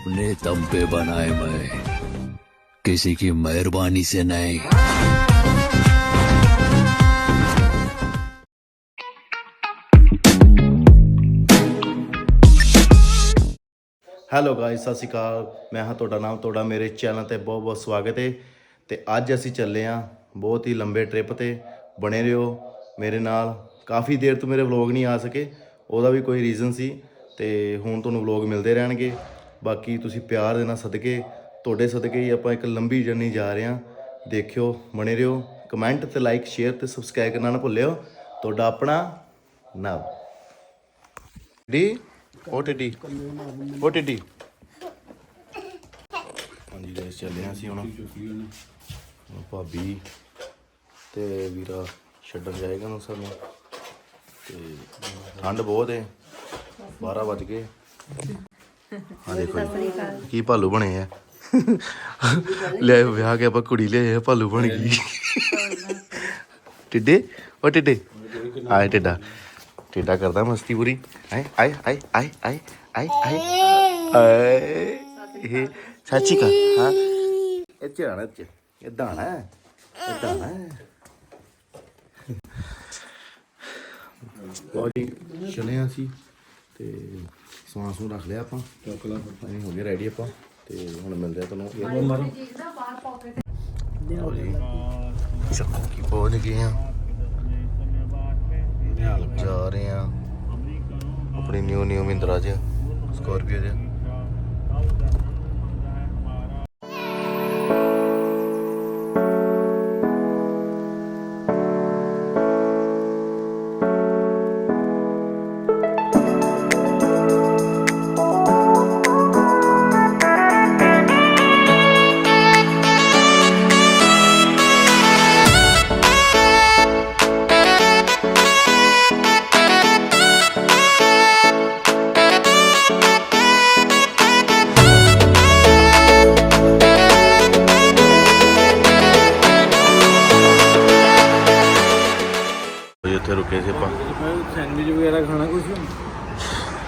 अपने दम पे बनाए मैं किसी की मेहरबानी से नहीं ਹੈਲੋ ਗਾਇਸ ਸਤਿ ਸ਼੍ਰੀ ਅਕਾਲ ਮੈਂ ਹਾਂ ਤੁਹਾਡਾ ਨਾਮ ਤੁਹਾਡਾ ਮੇਰੇ ਚੈਨਲ ਤੇ ਬਹੁਤ ਬਹੁਤ ਸਵਾਗਤ ਹੈ ਤੇ ਅੱਜ ਅਸੀਂ ਚੱਲੇ ਹਾਂ ਬਹੁਤ ਹੀ ਲੰਬੇ ਟ੍ਰਿਪ ਤੇ ਬਣੇ ਰਹੋ ਮੇਰੇ ਨਾਲ ਕਾਫੀ ਦੇਰ ਤੋਂ ਮੇਰੇ ਵਲੌਗ ਨਹੀਂ ਆ ਸਕੇ, ਉਹਦਾ ਵੀ ਕੋਈ ਰੀਜ਼ਨ ਸੀ ਤੇ ਹੁਣ ਤੁਹਾਨੂੰ ਵਲੌਗ ਮਿਲਦੇ ਰਹਿਣਗੇ। ਬਾਕੀ ਤੁਸੀਂ ਪਿਆਰ ਦੇਣਾ ਸਦਕੇ, ਤੁਹਾਡੇ ਸਦਕੇ ਹੀ ਆਪਾਂ ਇੱਕ ਲੰਬੀ ਜਰਨੀ ਜਾ ਰਹੇ ਹਾਂ। ਦੇਖਿਓ, ਬਣੇ ਰਹੋ ਕਮੈਂਟ ਤੇ ਲਾਈਕ ਸ਼ੇਅਰ ਤੇ ਸਬਸਕ੍ਰਾਈਬ ਕਰਨਾ ਨਾ ਭੁੱਲਿਓ। ਤੁਹਾਡਾ ਆਪਣਾ ਨਵ। ਡੀ ਉਹ ਟਿੱਡੀ ਹਾਂਜੀ ਗਾਇਸ ਚੱਲੇ ਹਾਂ ਅਸੀਂ ਹੁਣ ਭਾਬੀ ਤੇ ਵੀਰਾ ਛੱਡਣ ਜਾਏਗਾ ਨਾ ਸਾਨੂੰ। ਤੇ ਠੰਡ ਬਹੁਤ ਹੈ 12 ਵਜ ਗਏ। ਹਾਂ ਦੇਖੋ ਜੀ, ਕੀ ਭਾਲੂ ਬਣੇ ਆ। ਲੈ ਵਿਆਹ ਕੇ ਆਪਾਂ ਕੁੜੀ ਲਿਆਏ ਆ ਭਾਲੂ ਬਣ ਗਈ। ਟਿੱਡੇ? ਉਹ ਟਿੱਡੇ। ਆਏ ਟਿੱਡਾ। ਟਿੱਡਾ ਕਰਦਾ ਮਸਤੀ ਪੂਰੀ। ਆਏ ਆਏ ਆਏ ਆਏ ਆਏ ਆਏ ਆਏ। ਆਏ। ਇਹ ਸੱਚੀ ਕਾ ਹਾਂ। ਇਹ ਚਾਣਾ ਚ ਇਹ ਦਾਣਾ ਇਹ ਦਾਣਾ ਲਓ ਜੀ ਚਲੇ ਤੇ ਸਮਾਨ ਰੱਖ ਲਿਆ ਆਪਾਂ। ਅਸੀਂ ਹੋ ਗਏ ਰੈਡੀ ਆਪਾਂ ਤੇ ਹੁਣ ਮਿਲਦੇ ਆ ਤੁਹਾਨੂੰ। ਇਹ ਮਾਰੋ ਲਓ ਜੀ। ਚੱਕੋ ਕੀ ਪਹੁੰਚ ਗਏ ਆ। ਜਾ ਰਹੇ ਆ। ਆਪਣੀ ਨਿਊ ਨਿਊ ਮਿੰਦਰਾ ਚ ਸਕਾਰਪੀਓ ਚ।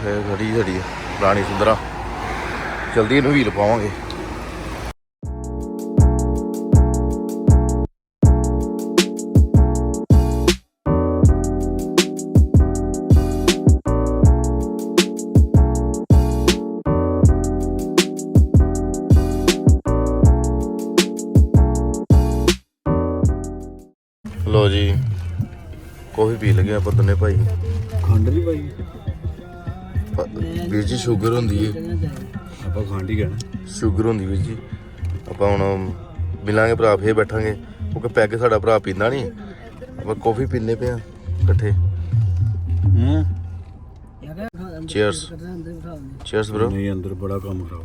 ਇਹ ਘੜੀ ਘੜੀ ਰਾਣੀ ਸੁੰਦਰਾ। ਜਲਦੀ ਇਹਨੂੰ ਵੀਲ ਪਾਵਾਂਗੇ ਲੋ ਜੀ, ਕੋਫੀ ਪੀ ਲਗੇ ਆਪਾਂ ਦੋਨੇ ਭਾਈ। ਖੰਡ ਨਹੀਂ ਪਾਈ? ਵੀਰ ਜੀ ਸ਼ੂਗਰ ਹੁੰਦੀ ਹੈ ਆਪਾਂ ਖੰਡ ਹੀ ਕਹਿਣਾ ਸ਼ੂਗਰ ਹੁੰਦੀ ਵੀਰ ਜੀ। ਆਪਾਂ ਹੁਣ ਮਿਲਾਂਗੇ ਭਰਾ ਫੇਰ ਬੈਠਾਂਗੇ। ਕਿਉਂਕਿ ਪੈਗ ਸਾਡਾ ਭਰਾ ਪੀਂਦਾ ਨਹੀਂ ਆਪਾਂ ਕਾਫੀ ਪੀਨੇ ਪਿਆ ਇਕੱਠੇ। ਹੂੰ। ਚੀਅਰਸ ਚੀਅਰਸ ਬ్రో ਨਹੀਂ ਅੰਦਰ ਬੜਾ ਕੰਮ ਖਰਾਬ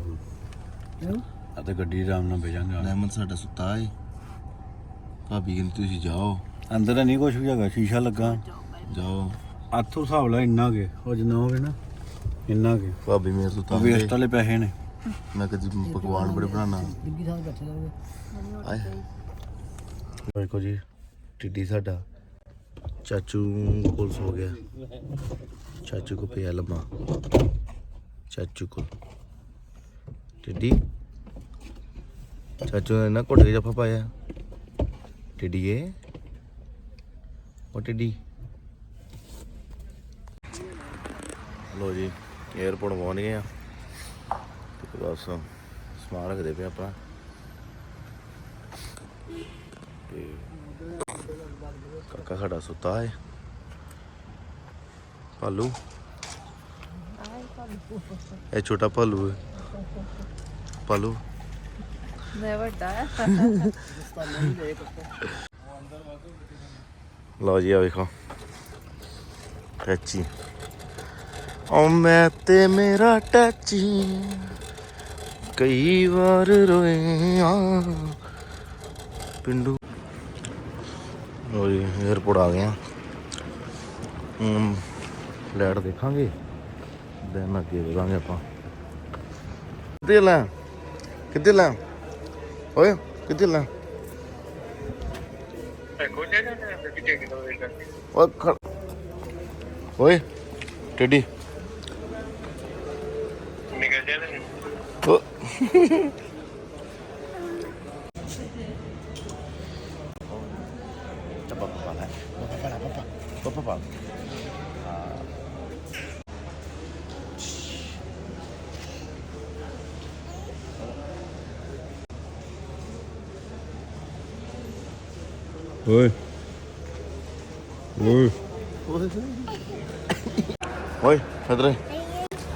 ਹੋ ਆ ਤੇ ਗੱਡੀ ਆਰਾਮ ਨਾਲ ਭੇਜਾਂਗੇ ਲੈਮਨ ਸਾਡਾ ਸੁੱਤਾ ਹੈ ਭਾਬੀ ਕਹਿੰਦੀ ਤੁਸੀਂ ਜਾਓ। ਅੰਦਰ ਨਹੀਂ ਕੁਝ ਵੀ ਹੈਗਾ ਸ਼ੀਸ਼ਾ ਲੱਗਾ। ਜਾਓ ਆਥੋਂ ਹਿਸਾਬ ਲਾ ਇੰਨਾ ਕੇ ਉਹ ਜਿੰਨਾ ਹੋਵੇ ਨਾ। ਇੰਨਾ ਕੇ। ਭਾਬੀ ਮੇਰੇ ਤੋਂ ਤੰਗ ਵੇਸਟ। ਵਾਲੇ ਪੈਸੇ ਨੇ। ਮੈਂ ਕਦੀ ਪਕਵਾਨ ਬੜੇ ਬਣਾਉਣਾ। ਆਏ। ਦੇਖੋ ਜੀ ਟਿੱਡੀ ਸਾਡਾ ਚਾਚੂ ਕੋਲ ਸੋ ਗਿਆ। ਚਾਚੂ ਕੋ ਪਿਆ ਲੰਮਾ। ਚਾਚੂ ਕੋਲ। ਟਿੱਡੀ ਚਾਚੂ ਨੇ ਨਾ ਘੁੱਟ ਕੇ ਜੱਫਾ ਪਾਇਆ। ਟਿੱਡੀਏ ਉਹ ਟਿੱਡੀ। ਲੋ ਜੀ। 에어ਪੋਰਟ ਪਹੁੰਚ ਗਏ ਆ। ਤੇ ਬਸ ਸਮਾਨ ਰੱਖਦੇ ਪਏ ਆਪਣਾ ਤੇ ਕਾਕਾ ਸਾਡਾ ਸੁੱਤਾ ਹੈ। ਭਾਲੂ? ਇਹ ਛੋਟਾ ਭਾਲੂ ਹੈ। ਭਾਲੂ? ਮੈਂ ਵੱਡਾ ਹੈ ਲਓ ਜੀ ਆ ਵੇਖੋ। ਟੈਚੀ ਓ ਮੈਂ ਤੇ ਮੇਰਾ ਟੈਚੀ ਕਈ ਵਾਰ ਰੋਏ ਪਿੰਡੂ। ਲਓ ਜੀ 에어ਪੋਰਟ ਆ ਗਏ ਆ। ਹਮ ਲੈਟ ਦੇਖਾਂਗੇ। ਦੈਨ ਅੱਗੇ ਵਧਾਂਗੇ ਆਪਾਂ। ਕਿੱਥੇ ਲੈ? ਕਿੱਥੇ ਲੈ? ਓਏ, ਕਿੱਥੇ ਲੈ? ਓਏ ਓਏ, ਟੇਡੀ ਨਿਕਲ ਜਾਣੇ ਓ ਚੱਪਾ ਪਾ ਲੈ ਪਪਾ ਪਾ ਪਪਾ ਪਪਾ ਪਾ ਓਏ ਓਏ ਓਏ ਇਧਰ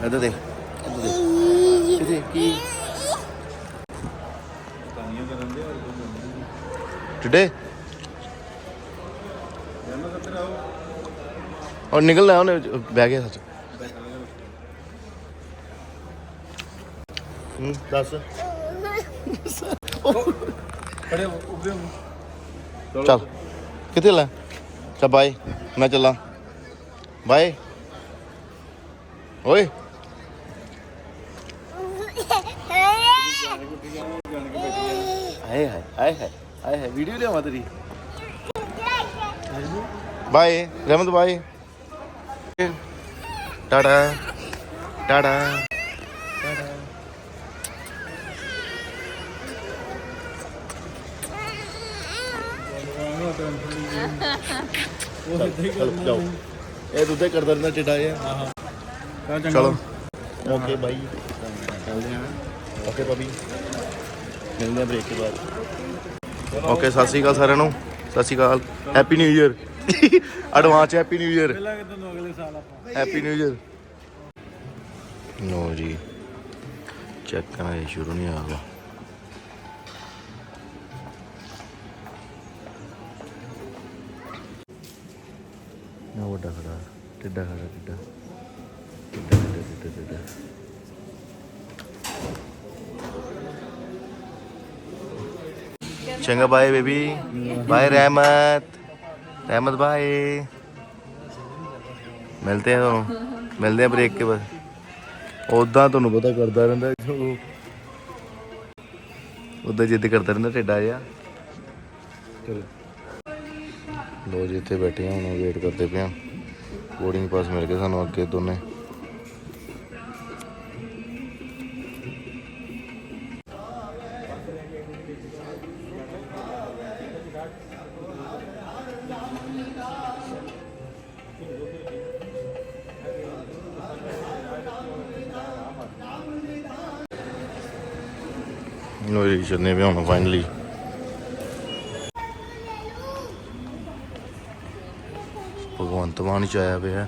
ਇਧਰ ਦੇ ਇਧਰ ਦੇ ਕਿਤੇ ਕੀ ਟੁਡੇ ਔਰ ਨਿਕਲ ਲੈ ਉਹਨੇ ਬਹਿ ਗਿਆ ਸੱਚ ਹੂੰ ਦੱਸ ਚੱਲ ਕਿੱਥੇ ਲੈ ਚਾ ਬਾਏ ਮੈਂ ਚੱਲਾਂ ਬਾਏ ਓਏ ਹਾਏ ਹਾਏ ਹਾਏ ਹਾਏ ਹਾਏ ਹਾਏ ਵੀਡੀਓ ਲਿਆਵਾਂ ਤੇਰੀ ਬਾਏ ਰਹਿਮਤ ਬਾਏ ਟਾਟਾ ਟਾਟਾ ਚਲੋ ਜਾਓ ਇਹ ਦੁੱਧੇ ਕਰਦਾ ਰਹਿੰਦਾ ਟਿੱਡਾ ਜਿਹਾ ਚਲੋ ਓਕੇ ਬਾਈ ਚੱਲਦੇ ਹਾਂ ਓਕੇ ਭਾਬੀ ਮਿਲਦੇ ਹਾਂ ਬ੍ਰੇਕ ਕੇ ਬਾਅਦ ਓਕੇ ਸਤਿ ਸ਼੍ਰੀ ਅਕਾਲ ਸਾਰਿਆਂ ਨੂੰ। ਸਤਿ ਸ਼੍ਰੀ ਅਕਾਲ। Happy new year advance happy new year ਅਗਲੇ ਸਾਲ ਆਪਾਂ। ਹੈਪੀ ਨਿਊ ਇਅਰ ਨੋ ਜੀ ਚੈੱਕ ਕਰਨਾ ਇਹ ਸ਼ੁਰੂ ਨਹੀਂ ਹੋਇਆ ਨਾ ਵੱਡਾ ਖੜਾ ਟਿੱਡਾ ਖੜਾ ਟਿੱਡਾ ਟਿੱਡਾ ਟਿੱਡਾ ਟਿੱਡਾ। चंगा बाय बेबी बाय रहमत रहमत बाय ਮਿਲਦੇ ਆ ਤੁਹਾਨੂੰ ਮਿਲਦੇ ਆ ਬ੍ਰੇਕ ਕੇ ਬਾਅਦ ਉਦਾਂ ਤੁਹਾਨੂੰ ਪਤਾ ਕਰਦਾ ਰਹਿੰਦਾ ਜੋ ਉਦਾਂ ਜਿੱਦ ਕਰਦਾ ਰਹਿੰਦਾ ਟੇਡਾ ਜਿਹਾ ਚਲੋ ਲੋ ਜੀ ਇੱਥੇ ਬੈਠੇ ਆ ਹੁਣ ਵੇਟ ਕਰਦੇ ਪਏ ਆ ਬੋਰਡਿੰਗ ਪਾਸ ਮਿਲ ਗਿਆ ਸਾਨੂੰ ਅੱਗੇ ਦੋਨੇ ਲੋ ਜੀ ਚੱਲਨੇ ਵੀ ਹੁਣ ਫਾਈਨਲੀ ਭਗਵੰਤ ਮਾਨ ਚ ਆਇਆ ਪਿਆ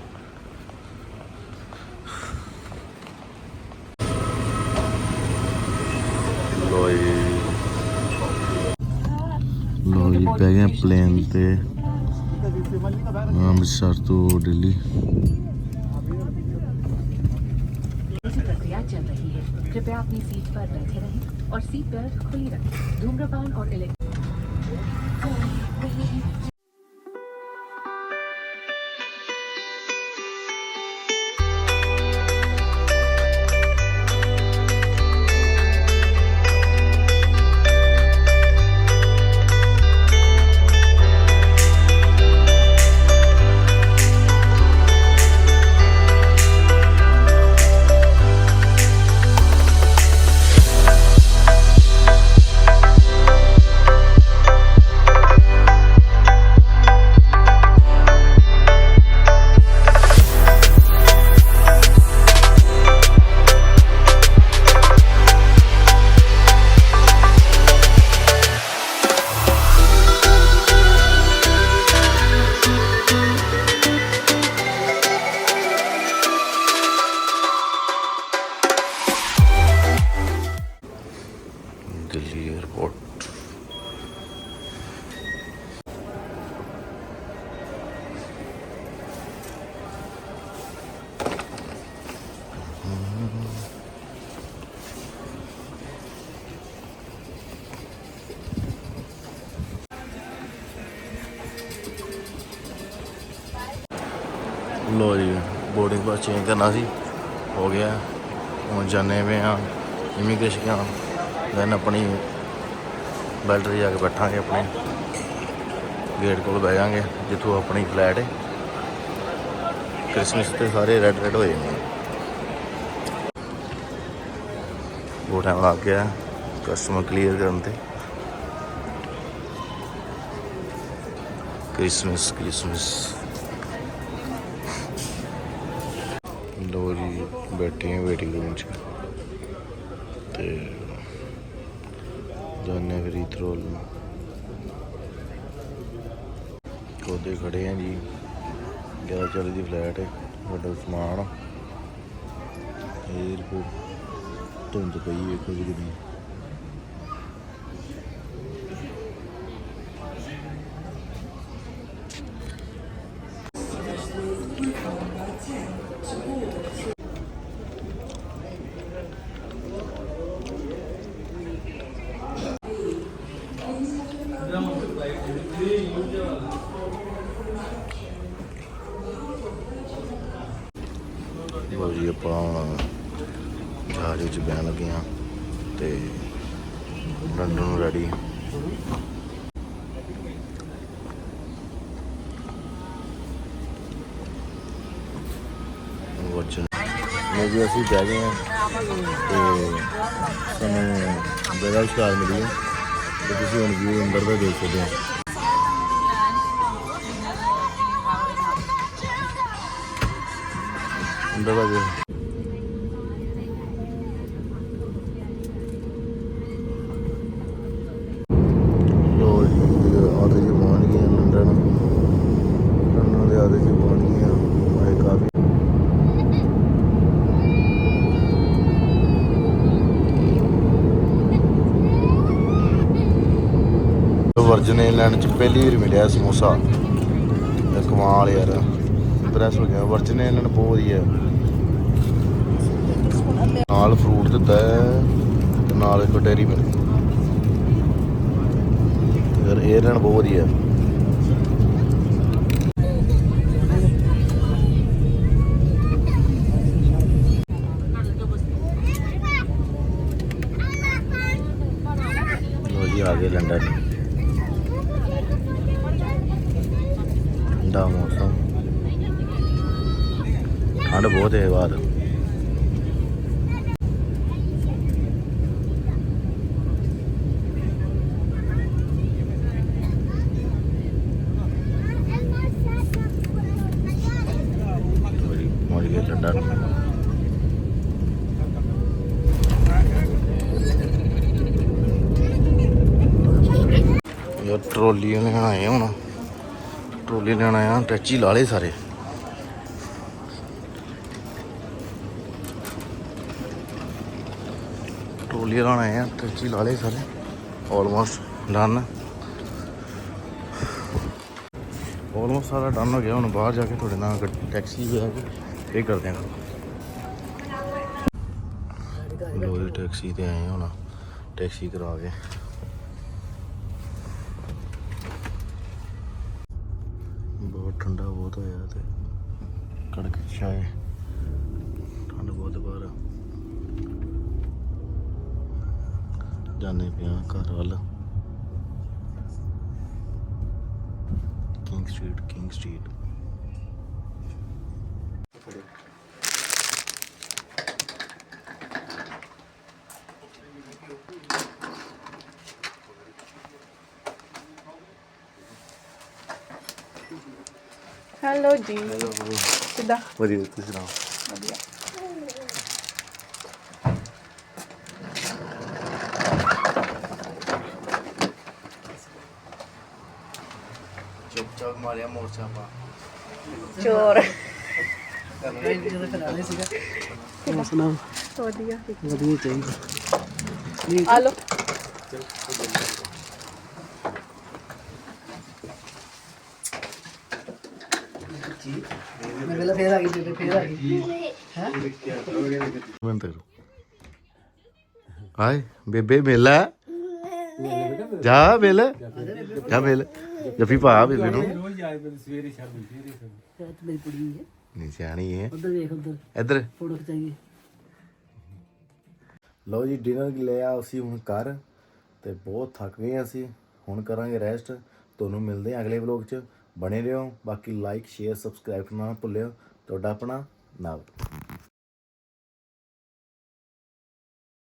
ਲੋ ਜੀ ਲੋ ਜੀ ਬਹਿ ਗਏ ਪਲੇਨ ਤੇ ਅੰਮ੍ਰਿਤਸਰ ਤੋਂ ਦਿੱਲੀ प्रक्रिया चल रही है कृपया अपनी सीट पर बैठे रहें और सीट बेल्ट खुली रखें धूम्रपान और इलेक्ट्रॉनिक ਲੋ ਜੀ ਬੋਰਡਿੰਗ ਪਾਸ ਚੇਂਜ ਕਰਨਾ ਸੀ, ਹੋ ਗਿਆ। ਹੁਣ ਜਾਣੇ ਵੇ ਆ। ਇਮੀਗ੍ਰੇਸ਼ਨ ਦੈਨ ਆਪਣੀ ਬੈਲਟਰੀ ਤੇ ਜਾ ਕੇ ਬੈਠਾਂਗੇ ਆਪਣੇ। ਗੇਟ ਕੋਲ ਬਹਿ ਜਾਾਂਗੇ, ਜਿੱਥੋਂ ਆਪਣੀ ਫਲੈਟ ਹੈ ਕ੍ਰਿਸਮਸ ਤੇ ਸਾਰੇ ਰੈੱਡ ਰੈੱਡ ਹੋਏ ਨੇ ਉਹ ਟਾਈਮ ਲੱਗ ਗਿਆ ਕਸਟਮਰ ਕਲੀਅਰ ਕਰਨ ਤੇ। ਕ੍ਰਿਸਮਸ ਕ੍ਰਿਸਮਸ ਬੈਠੇ ਹਾਂ ਵੇਟਿੰਗ ਰੂਮ 'ਚ। ਤੇ ਜਾਨੇ ਫਿਰ ਇਥਰੋਲ ਉਹਦੇ ਖੜੇ ਆ ਜੀ। 1140 ਦੀ ਫਲੈਟ ਹੈ ਵੱਡਾ ਸਮਾਨ। 에어ਪੋਰਟ ਧੁੰਦ ਪਈ ਵੇਖੋ ਜੀ ਕਿੰਨੀ ਲੋ ਜੀ ਆਪਾਂ ਜਹਾਜ਼ ਵਿੱਚ ਬਹਿਣ ਲੱਗੇ ਹਾਂ ਤੇ ਲੰਡਨ ਨੂੰ ਰੈਡੀ ਵਚਨ ਮੈਂ ਵੀ ਅਸੀਂ ਬਹਿ ਗਏ ਹਾਂ ਤੇ ਸਾਨੂੰ ਬੜਾ ਸ਼ਿਕਾਰ ਮਿਲੀ ਹੈ। ਤੇ ਤੁਸੀਂ ਹੁਣ ਵੀ ਅੰਦਰ ਦਾ ਦੇਖ ਸਕਦੇ ਹੋ। ਅੰਦਰ ਦਾ ਦੇਖ ਲੋ ਜੀ ਆਦੇ ਜੀ ਪਹੁੰਚ ਗਏ ਹਾਂ ਲੰਡਨ ਲੰਡਨ ਦੇ ਆਦੇ ਜੀ ਪਹੁੰਚ ਗਏ ਹਾਂ ਆਏ ਕਾਫੀ ਵਰਜਨ ਆਇਲੈਂਡ ਚ ਪਹਿਲੀ ਵਾਰ ਮਿਲਿਆ ਸਮੋਸਾ ਇਹ ਕਮਾਲ ਯਾਰ ਇੰਪ੍ਰੈਸ ਹੋ ਗਿਆ ਵਰਜਨ ਆਇਲੈਂਡ ਬਹੁਤ ਵਧੀਆ ਨਾਲ ਫਰੂਟ ਦਿੱਤਾ ਹੈ ਤੇ ਨਾਲ ਇੱਕ ਡੈਰੀ ਮਿਲਕ ਯਾਰ 에ਅਰਲਾਈਨ ਬਹੁਤ ਵਧੀਆ ਲੋ ਜੀ ਆ ਗਏ ਲੰਡਨ ਠੰਡਾ ਮੌਸਮ ਠੰਡ ਬਹੁਤ ਯਾਰ ਟਰੋਲੀ ਲੈਣ ਆਏ ਹੁਣ। ਟਰੋਲੀ ਲੈਣ ਆਇਆ ਟੈਚੀ ਲਾ ਲਏ ਸਾਰੇ। ਟਰੋਲੀ ਲੈਣ ਆਏ ਆ ਟੈਚੀ ਲਾ ਲਏ ਸਾਰੇ। ਆਲਮੋਸਟ ਡਨ ਆਲਮੋਸਟ ਸਾਰਾ ਡਨ ਹੋ ਗਿਆ, ਹੁਣ ਬਾਹਰ ਜਾ ਕੇ ਤੁਹਾਡੇ ਨਾਲ ਟੈਕਸੀ ਵੀ ਆ ਕੇ ਪੇ ਕਰਦੇ ਹਾਂ ਲੋ ਟੈਕਸੀ ਤੇ ਆਏ ਹੁਣ। ਟੈਕਸੀ ਕਰਾ ਕੇ। ਬਹੁਤ ਠੰਡਾ ਬਹੁਤ ਹੋਇਆ ਤੇ। ਕੜਕ ਚਾਏ ਠੰਡ ਬਹੁਤ ਬਾਹਰ। ਜਾਣੇ ਪਿਆ ਘਰ ਵੱਲ। King street king street hello ਜੀ। ਕਿੱਦਾਂ? ਵਧੀਆ ਤੁਸੀਂ ਸੁਣਾਓ? ਚਾਪ ਮਾਰਿਆ ਮੋਰਚਾ ਪਾ ਚੋਰ। ਸੁਣਾ ਵਧੀਆ। ਵਧੀਆ ਚਾਹੀਦਾ। ਆ ਲੋ ਮੈਂ ਵੇਲਾ ਫੇਰ ਆ ਗਈ ਬੇਬੇ ਫੇਰ ਆ ਗਈ। ਬੰਦ ਕਰੋ ਹਾਏ ਬੇਬੇ ਮਿਲ। ਜਾ ਮਿਲ ਜਾ ਮਿਲ ਜੱਫੀ ਪਾ ਬੇਬੇ ਨੂੰ ਤੇ ਮੇਰੀ ਕੁੜੀ ਹੈ। ਨਹੀਂ ਸਿਆਣੀ ਹੈ। ਉਧਰ ਵੇਖ ਉਧਰ। ਇੱਧਰ। ਫੋਟੋ ਖਿਚਾਈਏ। ਲਓ ਜੀ ਡਿਨਰ ਲਿਆ ਅਸੀਂ ਹੁਣ ਕਰ ਤੇ ਬਹੁਤ ਥੱਕ ਗਏ ਅਸੀਂ। ਹੁਣ ਕਰਾਂਗੇ ਰੈਸਟ ਤੁਹਾਨੂੰ ਮਿਲਦੇ ਹਾਂ ਅਗਲੇ ਵਲੌਗ 'ਚ। ਬਣੇ ਰਹੋ। ਬਾਕੀ ਲਾਈਕ ਸ਼ੇਅਰ ਸਬਸਕ੍ਰਾਈਬ ਕਰਨਾ ਨਾ ਭੁੱਲਿਓ। ਤੁਹਾਡਾ ਆਪਣਾ ਨਵ।